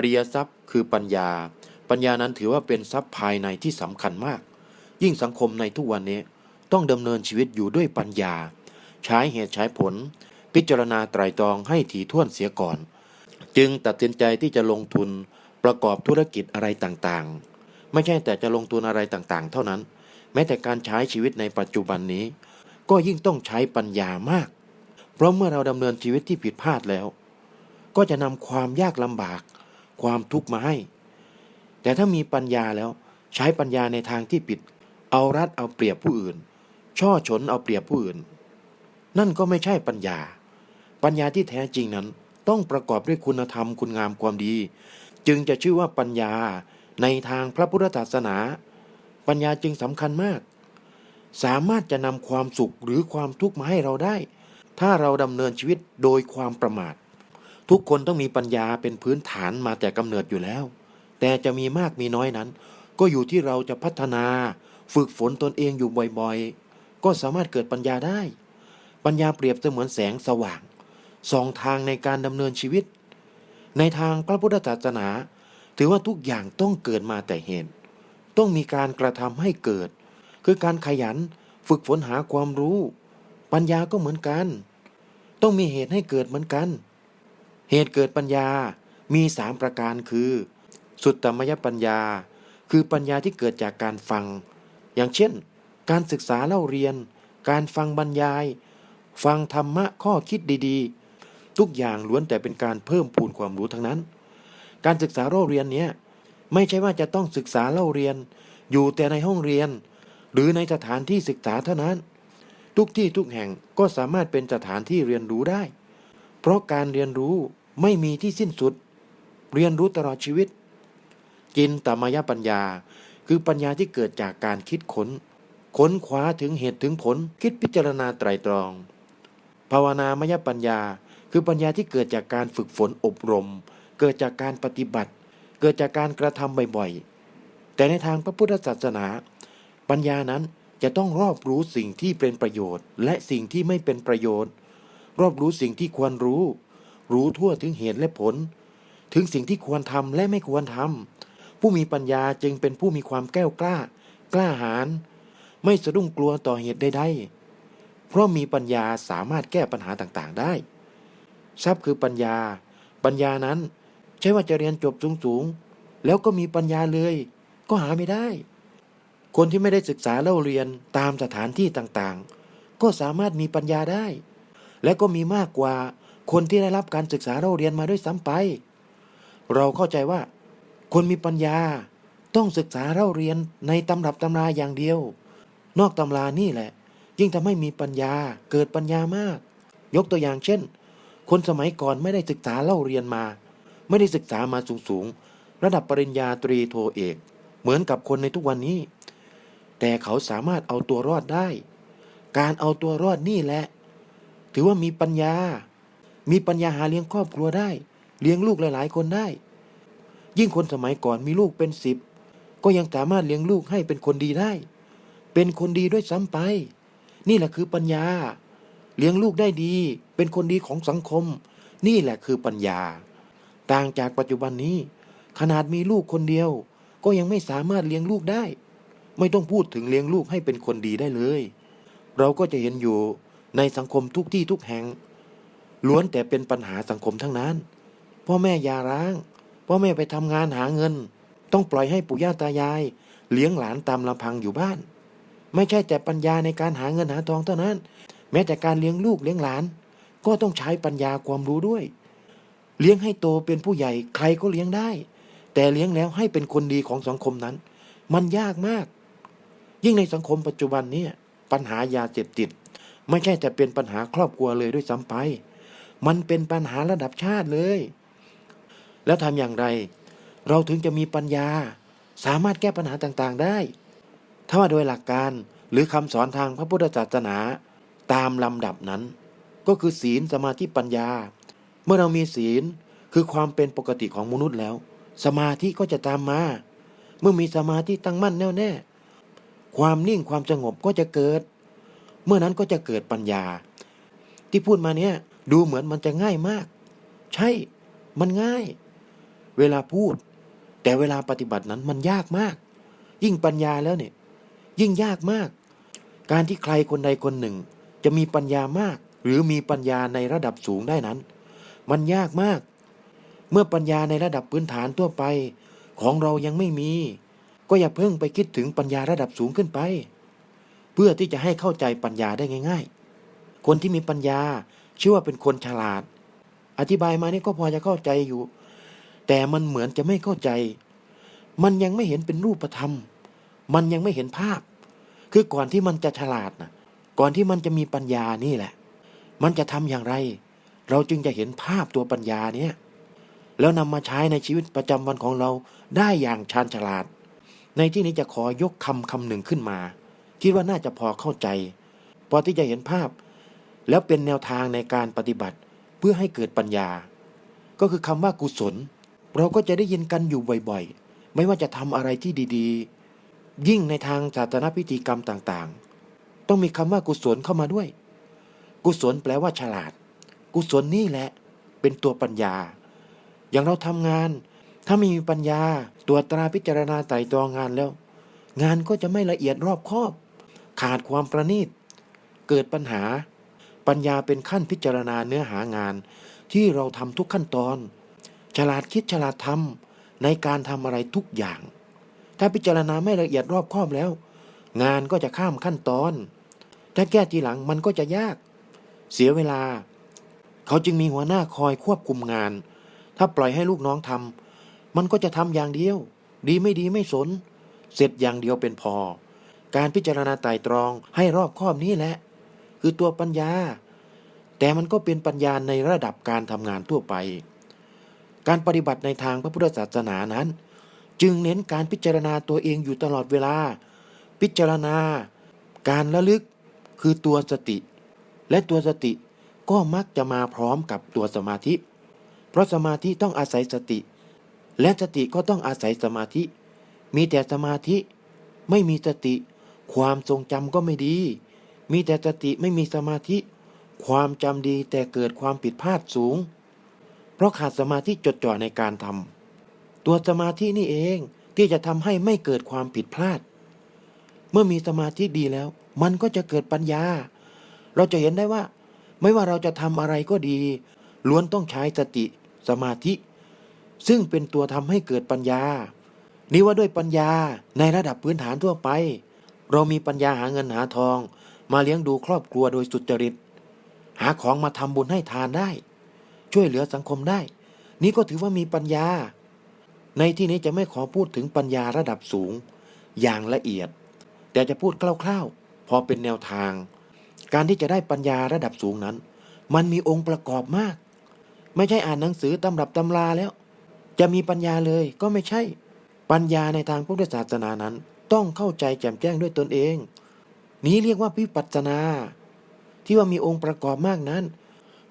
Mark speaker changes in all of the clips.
Speaker 1: อริยทรัพย์คือปัญญา ปัญญานั้นถือว่าเป็นทรัพย์ภายในที่สำคัญมาก ยิ่งสังคมในทุกวันนี้ต้องดำเนินชีวิตอยู่ด้วยปัญญา ใช้เหตุใช้ผล พิจารณาไตรตรองให้ถี่ถ้วนเสียก่อน จึงตัดสินใจที่จะลงทุนประกอบธุรกิจอะไรต่างๆ ไม่ใช่แต่จะลงทุนอะไรต่างๆ เท่านั้น แม้แต่การใช้ชีวิตในปัจจุบันนี้ ก็ยิ่งต้องใช้ปัญญามาก เพราะเมื่อเราดำเนินชีวิตที่ผิดพลาดแล้ว ก็จะนำความยากลำบาก ความทุกข์มาให้ แต่ถ้ามีปัญญาแล้วใช้ปัญญาในทางที่ผิด เอารัดเอาเปรียบผู้อื่น ช่อฉนเอาเปรียบผู้อื่น นั่นก็ไม่ใช่ปัญญา ปัญญาที่แท้จริงนั้นต้องประกอบด้วยคุณธรรมคุณงามความดี จึงจะชื่อว่าปัญญาในทางพระพุทธศาสนา ปัญญาจึงสำคัญมาก สามารถจะนำความสุขหรือความทุกข์มาให้เราได้ ถ้าเราดำเนินชีวิตโดยความประมาท ทุกคนต้องมีปัญญาเป็นพื้นฐานมาแต่กำเนิดอยู่แล้ว แต่จะมีมากมีน้อยนั้น ก็อยู่ที่เราจะพัฒนา ฝึกฝนตนเองอยู่บ่อยๆ ก็สามารถเกิดปัญญาได้ ปัญญาเปรียบเสมือนแสงสว่างสองทางในการดำเนินชีวิต ในทางพระพุทธศาสนา ถือว่าทุกอย่างต้องเกิดมาแต่เหตุ ต้องมีการกระทำให้เกิด คือการขยันฝึกฝนหาความรู้ ปัญญาก็เหมือนกัน ต้องมีเหตุให้เกิดเหมือนกัน เหตุเกิดปัญญามีสามประการคือ สุตตมยปัญญา คือปัญญาที่เกิดจากการฟัง อย่างเช่น การศึกษาเล่าเรียน การฟังบรรยาย ฟังธรรมะข้อคิดดีๆ ทุกอย่างล้วนแต่เป็นการเพิ่มพูนความรู้ทั้งนั้น การศึกษาเล่าเรียนเนี้ยไม่ใช่ว่าจะต้องศึกษาเล่าเรียน อยู่แต่ในห้องเรียน หรือในสถานที่ศึกษาเท่านั้น ทุกที่ทุกแห่งก็สามารถเป็นสถานที่เรียนรู้ได้ เพราะการเรียนรู้ ไม่มีที่สิ้นสุด เรียนรู้ตลอดชีวิต จินตมยปัญญา คือปัญญาที่เกิดจากการคิดค้น ค้นคว้าถึงเหตุถึงผล คิดพิจารณาไตรตรอง ภาวนามยปัญญา คือปัญญาที่เกิดจากการฝึกฝนอบรม เกิดจากการปฏิบัติ เกิดจากการกระทำบ่อยๆ แต่ในทางพระพุทธศาสนา ปัญญานั้นจะต้องรอบรู้สิ่งที่เป็นประโยชน์ และสิ่งที่ไม่เป็นประโยชน์ รอบรู้สิ่งที่ควรรู้ รู้ทั่วถึงเหตุและผล ถึงสิ่งที่ควรทำและไม่ควรทำผู้มีปัญญาจึงเป็นผู้มีความแก้วกล้า กล้าหาญไม่สะดุ้งกลัวต่อเหตุใดๆ เพราะมีปัญญาสามารถแก้ปัญหาต่างๆได้ ทรัพย์คือปัญญา ปัญญานั้น ใช่ว่าจะเรียนจบสูงๆ แล้วก็มีปัญญาเลย ก็หาไม่ได้ คนที่ไม่ได้ศึกษาเล่าเรียนตามสถานที่ต่างๆ ก็สามารถมีปัญญาได้ และก็มีมากกว่า คนที่ได้รับการศึกษาเล่าเรียนมาด้วยซ้ำไป เราเข้าใจว่า คนมีปัญญาต้องศึกษาเล่าเรียนในตำรับตำราอย่างเดียว นอกตำรานี่แหละ ยิ่งทำให้มีปัญญาเกิดปัญญามาก ยกตัวอย่างเช่น คนสมัยก่อนไม่ได้ศึกษาเล่าเรียนมา ไม่ได้ศึกษามาสูงๆระดับปริญญาตรีโทเอก เหมือนกับคนในทุกวันนี้ แต่เขาสามารถเอาตัวรอดได้ การเอาตัวรอดนี่แหละ ถือว่ามีปัญญา มีปัญญาหาเลี้ยงครอบครัวได้ เลี้ยงลูกหลายๆ คนได้ ยิ่งคนสมัยก่อนมีลูกเป็นสิบก็ยังสามารถเลี้ยงลูกให้เป็นคนดีได้ เป็นคนดีด้วยซ้ำไป นี่แหละคือปัญญา เลี้ยงลูกได้ดี เป็นคนดีของสังคม นี่แหละคือปัญญา ต่างจากปัจจุบันนี้ ขนาดมีลูกคนเดียว ก็ยังไม่สามารถเลี้ยงลูกได้ ไม่ต้องพูดถึงเลี้ยงลูกให้เป็นคนดีได้เลย เราก็จะเห็นอยู่ในสังคมทุกที่ทุกแห่ง ล้วนแต่เป็นปัญหาสังคมทั้งนั้น พ่อแม่ยาร้าง พ่อแม่ไปทำงานหาเงิน ต้องปล่อยให้ปู่ย่าตายาย เลี้ยงหลานตามลำพังอยู่บ้าน ไม่ใช่แต่ปัญญาในการหาเงินหาทองเท่านั้น แม้แต่การเลี้ยงลูกเลี้ยงหลาน ก็ต้องใช้ปัญญาความรู้ด้วย เลี้ยงให้โตเป็นผู้ใหญ่ใครก็เลี้ยงได้ แต่เลี้ยงแล้วให้เป็นคนดีของสังคมนั้น มันยากมาก ยิ่งในสังคมปัจจุบันนี้ปัญหายาเสพติด ไม่ใช่แต่เป็นปัญหาครอบครัวเลยด้วยซ้ำไป มันเป็นปัญหาระดับชาติเลย แล้วทำอย่างไร เราถึงจะมีปัญญา สามารถแก้ปัญหาต่างๆได้ ถ้าว่าโดยหลักการหรือคำสอนทางพระพุทธศาสนา ตามลำดับนั้น ก็คือศีลสมาธิปัญญา เมื่อเรามีศีลคือความเป็นปกติของมนุษย์แล้ว สมาธิก็จะตามมา เมื่อมีสมาธิตั้งมั่นแน่วแน่ความนิ่งความสงบก็จะเกิด เมื่อนั้นก็จะเกิดปัญญา ที่พูดมาเนี้ย ดูเหมือนมันจะง่ายมาก ใช่ มันง่าย เวลาพูด แต่เวลาปฏิบัตินั้นมันยากมาก ยิ่งปัญญาแล้วเนี่ย ยิ่งยากมาก การที่ใครคนใดคนหนึ่ง จะมีปัญญามาก หรือมีปัญญาในระดับสูงได้นั้น มันยากมาก เมื่อปัญญาในระดับพื้นฐานทั่วไป ของเรายังไม่มี ก็อย่าเพิ่งไปคิดถึงปัญญาระดับสูงขึ้นไป เพื่อที่จะให้เข้าใจปัญญาได้ง่าย ๆ คนที่มีปัญญา ชื่อว่าเป็นคนฉลาด อธิบายมานี่ก็พอจะเข้าใจอยู่ แต่มันเหมือนจะไม่เข้าใจ มันยังไม่เห็นเป็นรูปธรรม มันยังไม่เห็นภาพ คือก่อนที่มันจะฉลาดนะก่อนที่มันจะมีปัญญานี่แหละ มันจะทำอย่างไร เราจึงจะเห็นภาพตัวปัญญาเนี่ยแล้วนำมาใช้ในชีวิตประจำวันของเราได้อย่างชาญฉลาด ในที่นี้จะขอยกคำคำหนึ่งขึ้นมา คิดว่าน่าจะพอเข้าใจ พอที่จะเห็นภาพ แล้วเป็นแนวทางในการปฏิบัติเพื่อให้เกิดปัญญา ก็คือคำว่ากุศล เราก็จะได้ยินกันอยู่บ่อยๆ ไม่ว่าจะทำอะไรที่ดีๆ ยิ่งในทางศาสนาพิธีกรรมต่างๆ ต้องมีคำว่ากุศลเข้ามาด้วย กุศลแปลว่าฉลาด กุศลนี่แหละ เป็นตัวปัญญา อย่างเราทำงาน ถ้าไม่มีปัญญาตัวตราพิจารณาไต่ตรองงานแล้ว งานก็จะไม่ละเอียดรอบคอบ ขาดความประณีต เกิดปัญหา ปัญญาเป็นขั้นพิจารณาเนื้อหางาน ที่เราทำทุกขั้นตอน ฉลาดคิดฉลาดทำในการทำอะไรทุกอย่าง ถ้าพิจารณาไม่ละเอียดรอบคอบแล้ว งานก็จะข้ามขั้นตอน ถ้าแก้ทีหลังมันก็จะยาก เสียเวลา เขาจึงมีหัวหน้าคอยควบคุมงาน ถ้าปล่อยให้ลูกน้องทำมันก็จะทำอย่างเดียว ดีไม่ดีไม่สน เสร็จอย่างเดียวเป็นพอ การพิจารณาไตร่ตรองให้รอบคอบนี้แหละ คือตัวปัญญา แต่มันก็เป็นปัญญาในระดับการทำงานทั่วไป การปฏิบัติในทางพระพุทธศาสนานั้น จึงเน้นการพิจารณาตัวเองอยู่ตลอดเวลา พิจารณา การระลึกคือตัวสติ และตัวสติก็มักจะมาพร้อมกับตัวสมาธิ เพราะสมาธิต้องอาศัยสติ และสติก็ต้องอาศัยสมาธิ มีแต่สมาธิไม่มีสติ ความทรงจำก็ไม่ดี มีแต่สติไม่มีสมาธิ ความจำดีแต่เกิดความผิดพลาดสูง เพราะขาดสมาธิจดจ่อในการทำตัวสมาธินี่เองที่จะทำให้ไม่เกิดความผิดพลาด เมื่อมีสมาธิดีแล้ว มันก็จะเกิดปัญญา เราจะเห็นได้ว่า ไม่ว่าเราจะทำอะไรก็ดี ล้วนต้องใช้สติสมาธิ ซึ่งเป็นตัวทำให้เกิดปัญญานี่ว่าด้วยปัญญาในระดับพื้นฐานทั่วไป เรามีปัญญาหาเงินหาทอง มาเลี้ยงดูครอบครัวโดยสุจริต หาของมาทำบุญให้ทานได้ ช่วยเหลือสังคมได้ นี่ก็ถือว่ามีปัญญา ในที่นี้จะไม่ขอพูดถึงปัญญาระดับสูง อย่างละเอียด แต่จะพูดคร่าวๆ พอเป็นแนวทาง การที่จะได้ปัญญาระดับสูงนั้น มันมีองค์ประกอบมาก ไม่ใช่อ่านหนังสือตำรับตำราแล้ว จะมีปัญญาเลยก็ไม่ใช่ ปัญญาในทางพุทธศาสนานั้น ต้องเข้าใจแจ่มแจ้งด้วยตนเอง นี้เรียกว่าวิปัสสนา ที่ว่ามีองค์ประกอบมากนั้น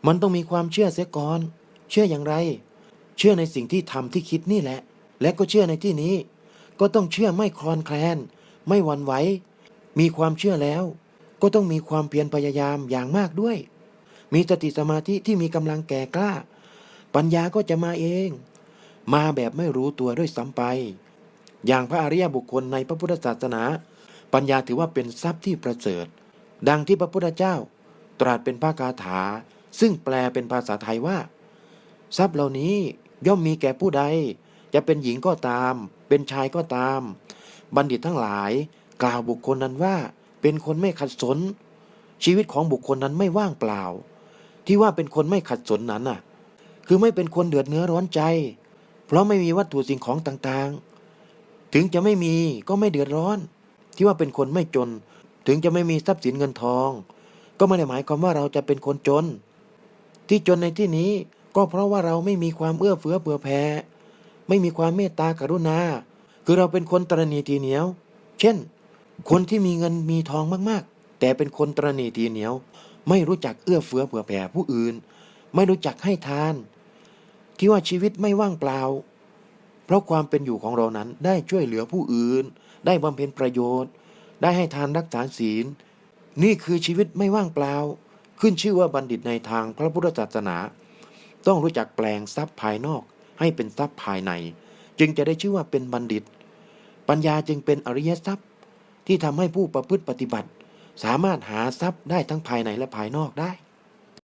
Speaker 1: มันต้องมีความเชื่อเสียก่อน เชื่ออย่างไร เชื่อในสิ่งที่ทำที่คิดนี่แหละ และก็เชื่อในที่นี้ ก็ต้องเชื่อไม่คลอนแคลน ไม่หวั่นไหว มีความเชื่อแล้ว ก็ต้องมีความเพียรพยายามอย่างมากด้วย มีสติสมาธิที่มีกำลังแก่กล้า ปัญญาก็จะมาเอง มาแบบไม่รู้ตัวด้วยซ้ำไป อย่างพระอริยบุคคลในพระพุทธศาสนา ปัญญาถือว่าเป็นทรัพย์ที่ประเสริฐ ดังที่พระพุทธเจ้า ตรัสเป็นพระคาถา ซึ่งแปลเป็นภาษาไทยว่า ทรัพย์เหล่านี้ย่อมมีแก่ผู้ใด จะเป็นหญิงก็ตาม เป็นชายก็ตาม บัณฑิตทั้งหลาย กล่าวบุคคลนั้นว่า เป็นคนไม่ขัดสน ชีวิตของบุคคลนั้นไม่ว่างเปล่า ที่ว่าเป็นคนไม่ขัดสนนั้นน่ะ คือไม่เป็นคนเดือดเนื้อร้อนใจ เพราะไม่มีวัตถุสิ่งของต่างๆ ถึงจะไม่มีก็ไม่เดือดร้อน ที่ว่าเป็นคนไม่จน ถึงจะไม่มีทรัพย์สินเงินทอง ก็ไม่ได้หมายความว่าเราจะเป็นคนจน ที่จนในที่นี้ก็เพราะว่าเราไม่มีความเอื้อเฟื้อเผื่อแผ่ไม่มีความเมตตากรุณา คือเราเป็นคนตรณีทีเหนียว เช่น คนที่มีเงินมีทองมากๆ แต่เป็นคนตรณีทีเหนียว ไม่รู้จักเอื้อเฟื้อเผื่อแผ่ผู้อื่น ไม่รู้จักให้ทาน ที่ว่าชีวิตไม่ว่างเปล่า เพราะความเป็นอยู่ของเรานั้นได้ช่วยเหลือผู้อื่น ได้บำเพ็ญประโยชน์ ได้ให้ทานรักษาศีล นี่คือชีวิตไม่ว่างเปล่า ขึ้นชื่อว่าบัณฑิตในทางพระพุทธศาสนา ต้องรู้จักแปลงทรัพย์ภายนอกให้เป็นทรัพย์ภายใน จึงจะได้ชื่อว่าเป็นบัณฑิต ปัญญาจึงเป็นอริยทรัพย์ ที่ทำให้ผู้ประพฤติปฏิบัติ สามารถหาทรัพย์ได้ทั้งภายในและภายนอกได้